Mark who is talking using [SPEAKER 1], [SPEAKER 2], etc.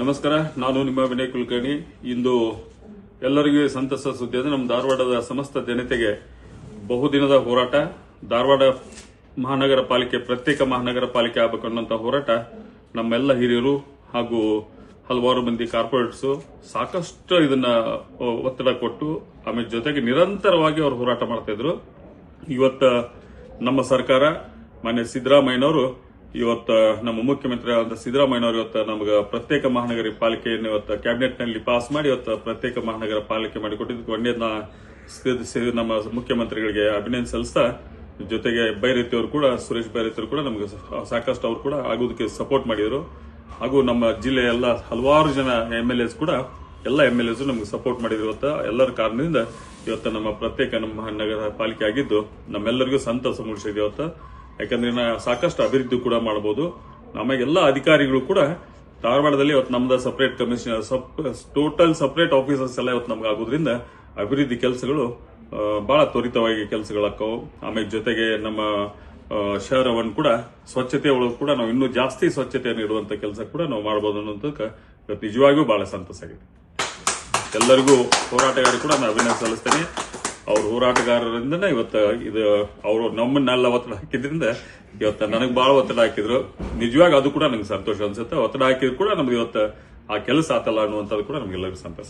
[SPEAKER 1] ನಮಸ್ಕಾರ, ನಾನು ನಿಮ್ಮ ವಿನಯ್ ಕುಲಕರ್ಣಿ. ಇಂದು ಎಲ್ಲರಿಗೂ ಸಂತಸ ಸುದ್ದಿ ಅಂದ್ರೆ ನಮ್ಮ ಧಾರವಾಡದ ಸಮಸ್ತ ಜನತೆಗೆ ಬಹುದಿನದ ಹೋರಾಟ. ಧಾರವಾಡ ಮಹಾನಗರ ಪಾಲಿಕೆ, ಪ್ರತ್ಯೇಕ ಮಹಾನಗರ ಪಾಲಿಕೆ ಆಗಬೇಕು ಅನ್ನೋಂಥ ಹೋರಾಟ ನಮ್ಮೆಲ್ಲ ಹಿರಿಯರು ಹಾಗೂ ಹಲವಾರು ಮಂದಿ ಕಾರ್ಪೊರೇಟ್ಸ್ ಸಾಕಷ್ಟು ಇದನ್ನ ಒತ್ತಡ ಕೊಟ್ಟು ಆಮೇಲೆ ಜೊತೆಗೆ ನಿರಂತರವಾಗಿ ಅವರು ಹೋರಾಟ ಮಾಡ್ತಾ ಇದ್ರು. ಇವತ್ತ ನಮ್ಮ ಸರ್ಕಾರ, ಮಾನ್ಯ ಸಿದ್ದರಾಮಯ್ಯನವರು ಇವತ್ತ ನಮ್ಮ ಮುಖ್ಯಮಂತ್ರಿ ಸಿದ್ದರಾಮಯ್ಯ ಅವರು ಇವತ್ತು ನಮಗೆ ಪ್ರತ್ಯೇಕ ಮಹಾನಗರ ಪಾಲಿಕೆಯನ್ನು ಇವತ್ತು ಕ್ಯಾಬಿನೆಟ್ನಲ್ಲಿ ಪಾಸ್ ಮಾಡಿ ಇವತ್ತು ಪ್ರತ್ಯೇಕ ಮಹಾನಗರ ಪಾಲಿಕೆ ಮಾಡಿಕೊಟ್ಟಿದ್ದಕ್ಕೆ ಒಂದೇ ನಮ್ಮ ಮುಖ್ಯಮಂತ್ರಿಗಳಿಗೆ ಅಭಿನಂದನೆ ಸಲ್ಲಿಸ್ತಾ, ಜೊತೆಗೆ ಬೈರತಿ ಅವರು ಕೂಡ, ಸುರೇಶ್ ಬೈರತಿ ಅವರು ಕೂಡ ನಮಗೆ ಸಾಕಷ್ಟು ಅವರು ಕೂಡ ಆಗೋದಕ್ಕೆ ಸಪೋರ್ಟ್ ಮಾಡಿದರು. ಹಾಗೂ ನಮ್ಮ ಜಿಲ್ಲೆಯ ಎಲ್ಲ ಹಲವಾರು ಜನ ಎಂ ಎಲ್ ಎಸ್ ಕೂಡ, ಎಲ್ಲ ಎಂ ಎಲ್ ಎಸ್ ನಮಗೆ ಸಪೋರ್ಟ್ ಮಾಡಿದ್ರು ಇವತ್ತು. ಎಲ್ಲರ ಕಾರಣದಿಂದ ಇವತ್ತು ನಮ್ಮ ಪ್ರತ್ಯೇಕ ನಮ್ಮ ಮಹಾನಗರ ಪಾಲಿಕೆ ಆಗಿದ್ದು, ನಮ್ಮೆಲ್ಲರಿಗೂ ಸಂತಸ ಮೂಡಿಸಿದೆ ಇವತ್ತು. ಯಾಕಂದ್ರೆ ನಾ ಸಾಕಷ್ಟು ಅಭಿವೃದ್ಧಿ ಕೂಡ ಮಾಡಬಹುದು ನಮಗೆ ಎಲ್ಲ ಅಧಿಕಾರಿಗಳು ಕೂಡ ಧಾರವಾಡದಲ್ಲಿ ಇವತ್ತು ನಮ್ದು separate commissioner total separate officers ಎಲ್ಲ ಇವತ್ತು ನಮ್ಗೆ ಆಗೋದ್ರಿಂದ ಅಭಿವೃದ್ಧಿ ಕೆಲಸಗಳು ಬಹಳ ತ್ವರಿತವಾಗಿ ಕೆಲಸಗಳಾಕ್ಕವು ಆಮೇಲೆ ಜೊತೆಗೆ ನಮ್ಮ ಶಹರವನ್ನು ಕೂಡ ಸ್ವಚ್ಛತೆ ಒಳಗೆ ಕೂಡ ನಾವು ಇನ್ನೂ ಜಾಸ್ತಿ ಸ್ವಚ್ಛತೆಯನ್ನು ಇಡುವಂತ ಕೆಲಸ ಕೂಡ ನಾವು ಮಾಡಬಹುದು ಅನ್ನೋದಕ್ಕೆ ನಿಜವಾಗಿಯೂ ಬಹಳ ಸಂತಸ ಆಗಿದೆ. ಎಲ್ಲರಿಗೂ ಹೋರಾಟಗಾರರು ಕೂಡ ನಾನು ಅಭಿನಂದನೆ ಸಲ್ಲಿಸ್ತೇನೆ. ಅವ್ರ ಹೋರಾಟಗಾರರಿಂದನೇ ಇವತ್ತು ಇದು ಅವರು ನಮ್ಮನ್ನೆಲ್ಲ ಒತ್ತಡ ಹಾಕಿದ್ರಿಂದ ಇವತ್ತು ನನಗೆ ಬಹಳ ಒತ್ತಡ ಹಾಕಿದ್ರು. ನಿಜವಾಗಿ ಅದು ಕೂಡ ನಂಗೆ ಸಂತೋಷ ಅನ್ಸುತ್ತೆ. ಒತ್ತಡ ಹಾಕಿದ್ರು ಕೂಡ ನಮ್ಗೆ ಇವತ್ತು ಆ ಕೆಲಸ ಆತಲ್ಲ ಅನ್ನುವಂಥದ್ದು ಕೂಡ ನಮಗೆಲ್ಲರಿಗೂ ಸಂತೋಷ.